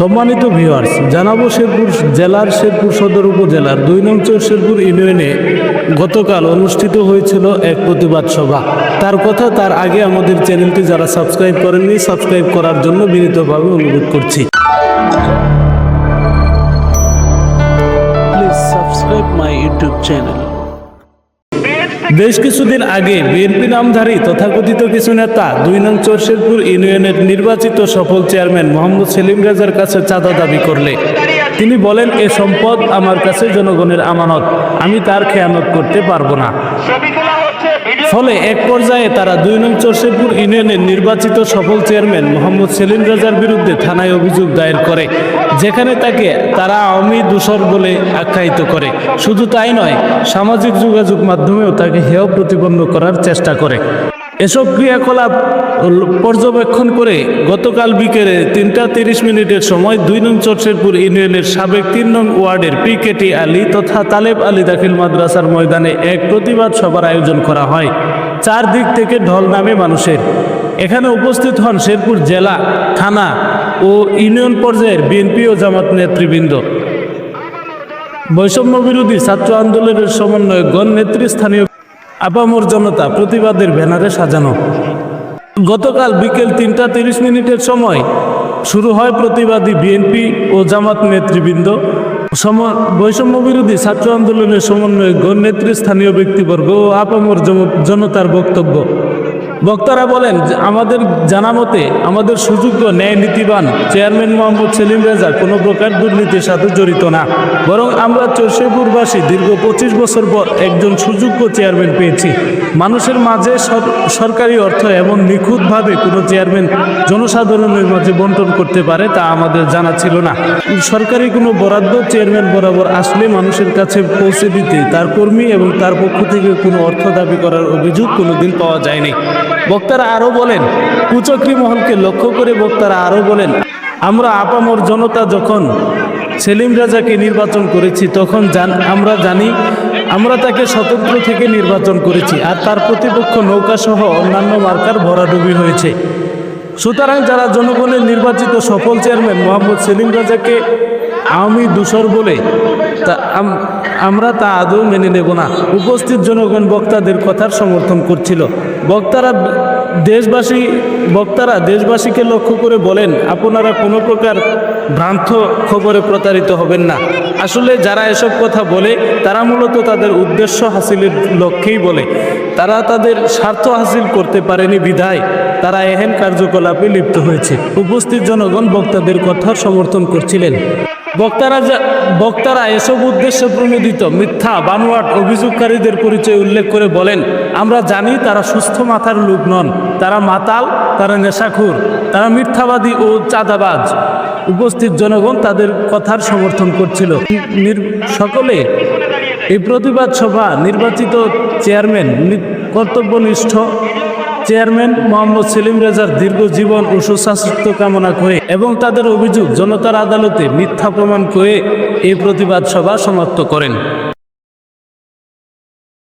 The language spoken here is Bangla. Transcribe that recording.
সম্মানিত ভিউয়ার্স জানাব শেরপুর জেলার শেরপুর সদর উপজেলার দুই নং শেরপুর ইউনিয়নে গতকাল অনুষ্ঠিত হয়েছিল এক প্রতিবাদ সভা। তার কথা তার আগে আমাদের চ্যানেলটি যারা সাবস্ক্রাইব করেননি সাবস্ক্রাইব করার জন্য বিনীতভাবে অনুরোধ করছি। Please subscribe my YouTube channel বেশ কিছুদিন আগে বিএনপি নামধারী তথাকথিত কিছু নেতা দুই নং চরশেরপুর ইউনিয়নের নির্বাচিত সফল চেয়ারম্যান মোহাম্মদ সেলিম রাজার কাছে চাঁদা দাবি করলে। তিনি বলেন এ সম্পদ আমার কাছে জনগণের আমানত। আমি তার খেয়ানত করতে পারব না। ফলে এক পর্যায়ে তারা দুই নং চর্ষেপুর ইউনিয়নের নির্বাচিত সফল চেয়ারম্যান মোহাম্মদ সেলিম রাজার বিরুদ্ধে থানায় অভিযোগ দায়ের করে, যেখানে তাকে তারা আওয়ামী দূষর বলে আখ্যায়িত করে। শুধু তাই নয়, সামাজিক যোগাযোগ মাধ্যমেও তাকে হেয় প্রতিপন্ন করার চেষ্টা করে। এসব ক্রিয়াকলাপ পর্যবেক্ষণ করে গতকাল বিকেলে তিনটা তিরিশ মিনিটের সময় দুই নং চরশেরপুর ইউনিয়নের সাবেক তিন নং ওয়ার্ডের পিকেটি আলী তথা তালেব আলী দাখিল মাদ্রাসার ময়দানে এক প্রতিবাদ সভার আয়োজন করা হয়। চারদিক থেকে ঢল নামে মানুষের। এখানে উপস্থিত হন শেরপুর জেলা, থানা ও ইউনিয়ন পর্যায়ের বিএনপি ও জামাত নেতৃবৃন্দ। বৈষম্য বিরোধী ছাত্র আন্দোলনের সমন্বয়কগণ নেতৃস্থানীয় আপামর জনতা প্রতিবাদের ব্যানারে সাজানো। গতকাল বিকেল তিনটা তিরিশ মিনিটের সময় শুরু হয় প্রতিবাদী বিএনপি ও জামাত নেতৃবৃন্দ। সম- বৈষম্য বিরোধী ছাত্র আন্দোলনের সমন্বয়ক নেত্রী স্থানীয় ব্যক্তিবর্গ ও আপামর জন- জনতার বক্তব্য। বক্তারা বলেন আমাদের জানা মতে আমাদের সুযোগ্য ন্যায় নীতিবান চেয়ারম্যান মোহাম্মদ সেলিম রেজা কোনো প্রকার দুর্নীতির সাথে জড়িত না। বরং আমরা চৌশেপুরবাসী দীর্ঘ পঁচিশ বছর পর একজন সুযোগ্য চেয়ারম্যান পেয়েছি। মানুষের মাঝে সর- সরকারি অর্থ এমন নিখুঁতভাবে কোনো চেয়ারম্যান জনসাধারণের মাঝে বন্টন করতে পারে তা আমাদের জানা ছিল না। সরকারি কোনো বরাদ্দ চেয়ারম্যান বরাবর আসলে মানুষের কাছে পৌঁছে দিতে তার কর্মী এবং তার পক্ষ থেকে কোনো অর্থ দাবি করার অভিযোগ কোনোদিন পাওয়া যায়নি। বক্তারা আরও বলেন, কুচক্রি মহলকে লক্ষ্য করে বক্তারা আরও বলেন, আমরা আপামর জনতা যখন সেলিম রাজাকে নির্বাচন করেছি, তখন জান আমরা জানি, আমরা তাকে স্বতন্ত্র থেকে নির্বাচন করেছি আর তার প্রতিপক্ষ নৌকাসহ অন্যান্য মার্কার ভরাডুবি হয়েছে। সুতরাং যারা জনগণের নির্বাচিত সফল চেয়ারম্যান মোহাম্মদ সেলিম রাজাকে আওয়ামী দূষর বলে তা আম- আমরা তা আদৌ মেনে নেব না। উপস্থিত জনগণ বক্তাদের কথার সমর্থন করছিল। বক্তারা দেশবাসী, বক্তারা দেশবাসীকে লক্ষ্য করে বলেন, আপনারা কোনো প্রকার ভ্রান্ত খবরে প্রতারিত হবেন না। আসলে যারা এসব কথা বলে, তারা মূলত তাদের উদ্দেশ্য হাসিলের লক্ষ্যেই বলে। তারা তাদের স্বার্থ হাসিল করতে পারেনি বিধায়। তারা এহেন কার্যকলাপে লিপ্ত হয়েছে। উপস্থিত জনগণ বক্তাদের কথার সমর্থন করছিলেন। বক্তারা বক্তারা এসব উদ্দেশ্য প্রণোদিত মিথ্যা, বানোয়াট অভিযোগকারীদের পরিচয় উল্লেখ করে বলেন, আমরা জানি তারা সুস্থ মাথার লোক নন। তারা মাতাল, তারা নেশাখুর, তারা মিথ্যাবাদী ও চাঁদাবাজ। উপস্থিত জনগণ তাদের কথার সমর্থন করছিল। সকলে এই প্রতিবাদ সভা নির্বাচিত চেয়ারম্যান কর্তব্যনিষ্ঠ চেয়ারম্যান মোহাম্মদ সেলিম রেজার দীর্ঘ জীবন ও সুস্বাস্থ্য কামনা করে এবং তাদের অভিযোগ, জনতার আদালতে মিথ্যা প্রমাণ করে এই প্রতিবাদ সভা সমাপ্ত করেন।